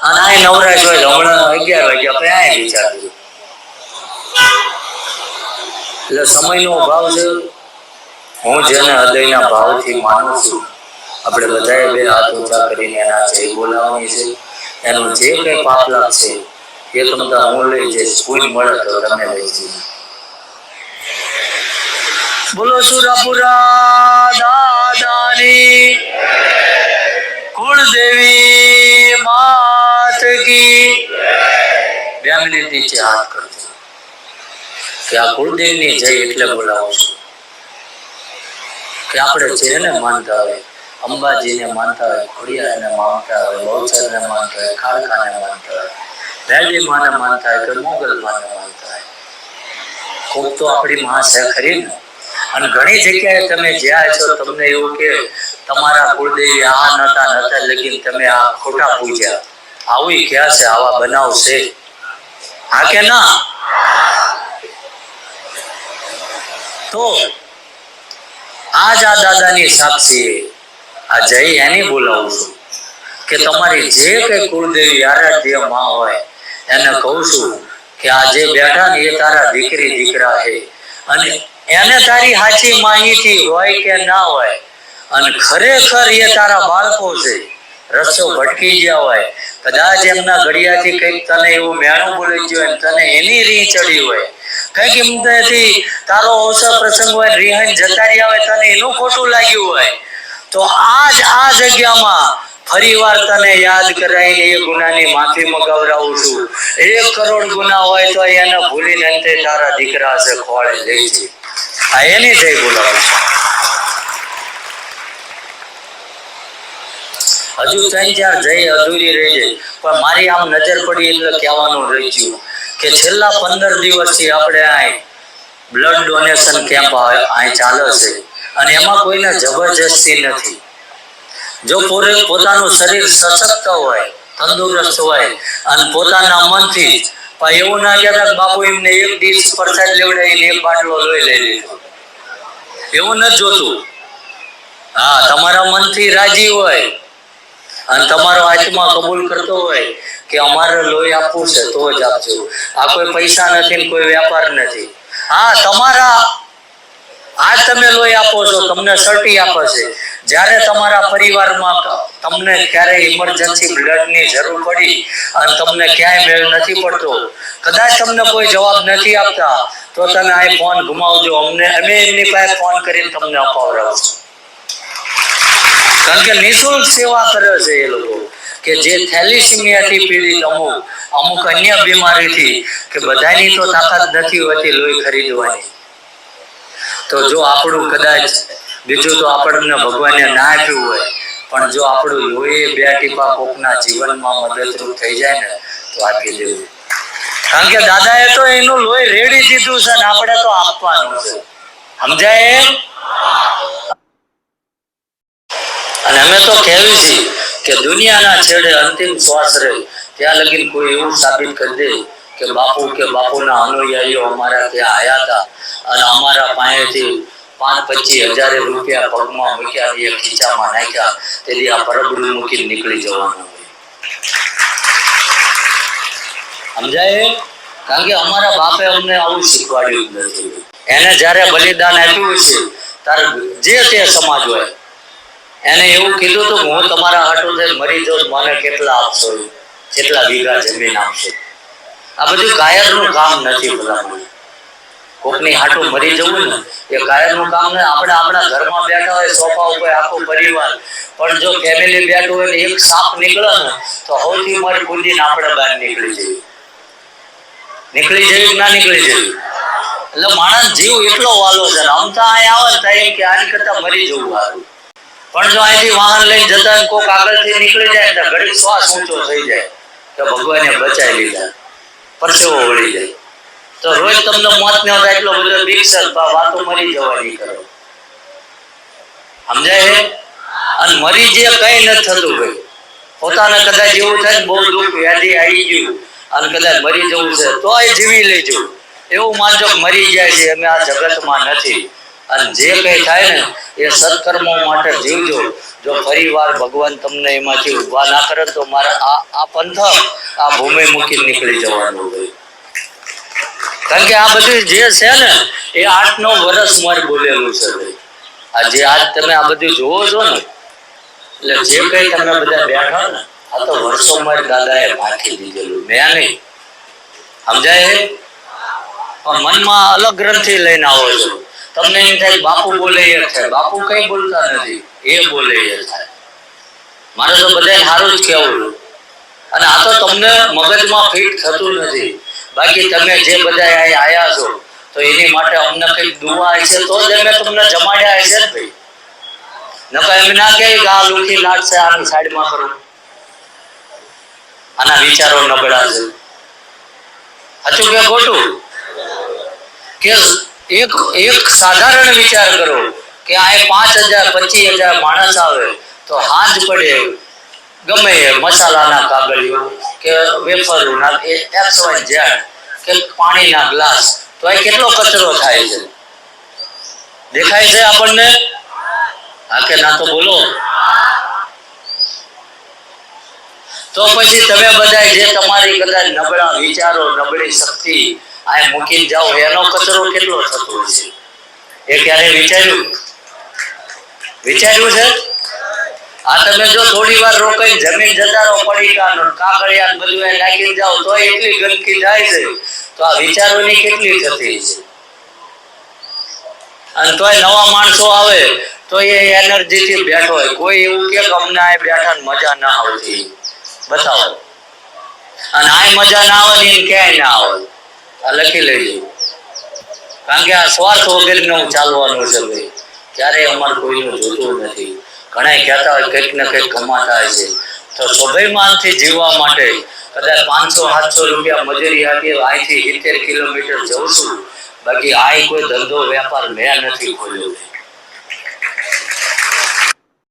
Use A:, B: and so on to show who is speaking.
A: અને આ નવરાશ હોય હમણાં અગિયાર વાગ્યા પછી આ એટલે સમયનો અભાવ છે. હું જેને હૃદયના ભાવથી માનું છું આપણે બધાએ બે હાથ ઊંચા કરીને એના જય બોલાવવાની છે એનું જે કંઈ પાપલા છે એ તમને હું લઈ જઈશ કોઈ મળે તો તમે લઈ જઈશ બોલો સુરાપુરા દાદાની કુળદેવી બે નીચે હાથ કરજો. કે આ કુળદેવની જય એટલે બોલાવું છું. કે આપણે જેને માનતા હોય, અંબાજીને માનતા હોય ખોડિયાને માનતા હોય બહુચરને માનતા હોય ખાલકાને માનતા હોય વેલી માને માનતા હોય કે મોગલ માને માનતા હોય. ખૂબ તો આપણી માં છે ખરી ને? અને ઘણી જગ્યાએ તમે જ્યાં છો, તમને એવું કે તમારા કુળદેવી આ નતા નતા લગીન તમે આ ખોટા પૂજ્યા. આવું ક્યાં છે? આવા બનાવ છે. હા કે ના? તો આજ આ દાદાની સાક્ષી આ જય એને બોલાવું છું કે તમારી જે કઈ કુળદેવી આરાધ્યમાં હોય એને કહું છું કે આ જે બેઠા ને એ તારા દીકરી દીકરા છે. અને એને તારી સાચી માહિતી હોય કે ના હોય અને ખરેખર એ તારા બાળકો છે. રસ્તો ભટકી ગયા હોય કદાચ એમના ઘડિયાથી કંઈક તને એવું મેણું બોલી ગયું હોય તને એની રી ચડી હોય. કંઈક એમથી તારો અવસર પ્રસંગ હોય રીહન રિહાઈ જતા રહ્યા હોય તને એનું ખોટું લાગ્યું હોય. તો આજ આ જગ્યામાં ફરી વાર તને યાદ કરાવીને એ ગુનાની માફી મગાવડાવું છું. એક કરોડ ગુના હોય તો એને ભૂલીને અંતે તારા દીકરા છે ખોળે લઈ છે આ એની થઈ બોલાવું છું. હજુ ત્રણ ચાર જય અધૂરી રહી જાય. પણ મારી આમ નજર પડી એટલે કહેવાનું રહી કે છેલ્લા પંદર દિવસથી આપણે અહીં બ્લડ ડોનેશન કેમ્પ અહીં ચાલે છે. અને એમાં કોઈને જબરજસ્તી નથી. જો પોતાનું શરીર સશક્ત હોય, તંદુરસ્ત હોય, અને પોતાના મનથી પણ એવું ના કહેતા બાપુ એમને એક ડીશ પ્રસાદ લેવડાવીને એક બાટલો લઈ લઈ લીધો. એવું નથી જોતું. હા, તમારા મનથી રાજી હોય અને તમારો આત્મા કબૂલ કરતો હોય કે અમારે લોહી આપવું છે, તો જ આપજો. આ કોઈ પૈસા નથી કોઈ વેપાર નથી. હા, તમારા આ તમે લોહી આપો છો, તમને સર્ટી આપે છે. જ્યારે તમારા પરિવારમાં તમને ક્યારેય ઇમરજન્સી બ્લડની જરૂર પડી અને તમને ક્યાંય મેળ નથી પડતો, કદાચ તમને કોઈ જવાબ નથી આપતા, તો તમે આ ફોન ગુમાવજો. અમને, અમે એમની પાસે ફોન કરીને તમને અપાવડાવશું કારણ કે નિઃશુલ્ક સેવા કરે છે એ લોકો. કે જે થેલિસીમિયાથી પીડિત અમુક અમુક અન્ય બીમારીથી, કે બધાની તો તાકાત નથી હોતી લોહી ખરીદવાની. તો જો આપણું કદાચ, બીજું તો આપણને ભગવાને ના આપ્યું હોય, પણ જો આપણું લોહી બે ટીપા કોકના જીવનમાં મદદરૂપ થઈ જાય ને, તો આપી દેવું. કારણ કે દાદાએ તો એનું લોહી રેડી દીધું છે ને, આપણે તો આપવાનું છે. સમજાય? અને અમે તો કહેવી છીએ કે દુનિયાના છેડે અંતિમ શ્વાસ રહે, ત્યાં લગી કોઈ એવું સાબિત કરી દે કે બાપુ કે બાપુના અનુયાયીઓ અમારા ત્યાં આયા હતા અને અમારા પાસેથી પાંચ પચીસ હજાર રૂપિયા પગમાં મૂક્યા એ ખીચામાં નાખ્યા, તેથી આ પરબડું મૂકીને નીકળી જવાનું સમજાય? કારણ કે અમારા બાપે અમને આવું શીખવાડ્યું નથી. એને જ્યારે બલિદાન આપ્યું છે, ત્યારે જે તે સમાજ હોય એને એવું કીધું તો, હું તમારા હાટું છે મરી જાઉં મને કેટલા આપશો કેટલા વીઘા જમીન આપશો. આ બધું કાયરનું કામ નથી ભલામણ. કોકની હાટું મરી જવું ને, એ કાયરનું કામ ને આપણે આપણા ઘરમાં બેઠા હોય, સોફા ઉપર આખો પરિવાર. પણ જો ફેમિલી બેઠું હોય ને, એક સાપ નીકળે ને, તો સૌથી મારી કુંડીને આપણે બહાર નીકળી જઈએ. નીકળી જઈએ ના નીકળી જઈએ? એટલે માણસ જીવ એટલો વાલો છે રમતા આમ તો અહીં આવે ને કે આની કરતા મરી જવું સારું. પણ જો અહીંથી વાહન લઈને જતા કોક આગળથી નીકળી જાય ને તો ઘડીક શ્વાસ ઊંચો થઈ જાય તો ભગવાને બચાવી લીધા. પરસેવો વળી જાય? તો રોજ તમને મોત ને હતા એટલો બધો ભિક્ષક વાતો મરી જવાની કરો. સમજાય છે? અને મરી જે કઈ નથી થતું ભાઈ પોતાને કદાચ એવું થાય ને બહુ દુઃખ, વ્યાધી આવી ગયું અને કદાચ મરી જવું છે, તોય જીવી લેજો. એવું માનજો મરી જાય છે, અમે આ જગતમાં નથી. અને જે કઈ થાય ને એ સત્કર્મો માટે જીવજો. જો ફરી વાર ભગવાન તમને એમાંથી ઊભા ના કરે તો મારે આ આ પંથક, આ ભૂમિ મૂકી નીકળી જવાનું હોય. કારણ કે આ બધું જે છે ને, એ આઠ નવ વર્ષ મારે બોલેલું છે આ જે આજ તમે આ બધું જોવો છો ને, એટલે જે કઈ તમે બધા બેઠા ને, આ તો વર્ષો મારી દાદાએ નાખી દીધેલું. મેં નહીં. સમજાય? પણ મનમાં અલગ ગ્રંથિ લઈને આવો છો. તમને એમ થાય, બાપુ બોલે એ થાય. બાપુ કઈ બોલતા નથી, એ બોલે એ થાય. મારે તો બધા સારું જ કહેવું અને આ તો તમને મગજમાં ફિટ થતું નથી. બાકી તમે જે બધા આયા છો, તો એની માટે અમને કંઈક દુવા હશે, તો જ અમે તમને જમાડ્યા હશે ને ભાઈ. નકા એમ ના કે આ લુખી લાગશે છે, આની સાઈડમાં કરો. આના વિચારો નબળા છે. સાચું કે ખોટું? કે એક એક સાધારણ વિચાર કરો કે આ પાંચ હજાર, પચીસ હજાર માણસ આવે તો હાથ પડે ગમે એ મસાલાના કાગળિયો કે વેફરના એક્સ વાય ઝેડ કે પાણીના ગ્લાસ. તો એ કેટલો કચરો થાય છે? દેખાય છે આપણને? હા કે ના તો બોલો. તો પછી તમે બધા જે તમારી કદાચ નબળા વિચારો, નબળી શક્તિ આ મૂકીને જાઓ, એનો કચરો કેટલો થતો છે? એ ક્યારે વિચાર્યું? વિચાર્યું છે? આ તમે જો થોડી વાર રોકાઈ જમીન જતા રહો પડીકાનો કાગળિયા બધું એ નાખીને જાઓ, તો એટલી ગંદકી થાય છે. તો આ વિચારોની કેટલી થતી છે? અને તોય નવા માણસો આવે, તો એ એનર્જી થી બેઠો હોય. કોઈ એવું કે અમને આ બેઠા મજા ના આવતી. બતાવો. અને આ મજા ના આવે ને ક્યાંય ના આવે. આ લખી લેજો. કારણ કે આ સ્વાર્થ વગેરેનો ચાલવાનું છે ભાઈ. ક્યારેય અમારે કોઈનું જોતું નથી. ઘણા કહેતા હોય કંઈક ને કંઈક કમાતા હોય છે. તો સ્વાભિમાનથી જીવવા માટે કદાચ પાંચસો, સાતસો રૂપિયા મજૂરી આપીએ અહીંથી સિત્તેર કિલોમીટર જઉં છું. બાકી આ કોઈ ધંધો, વેપાર મેં નથી ખોલ્યો.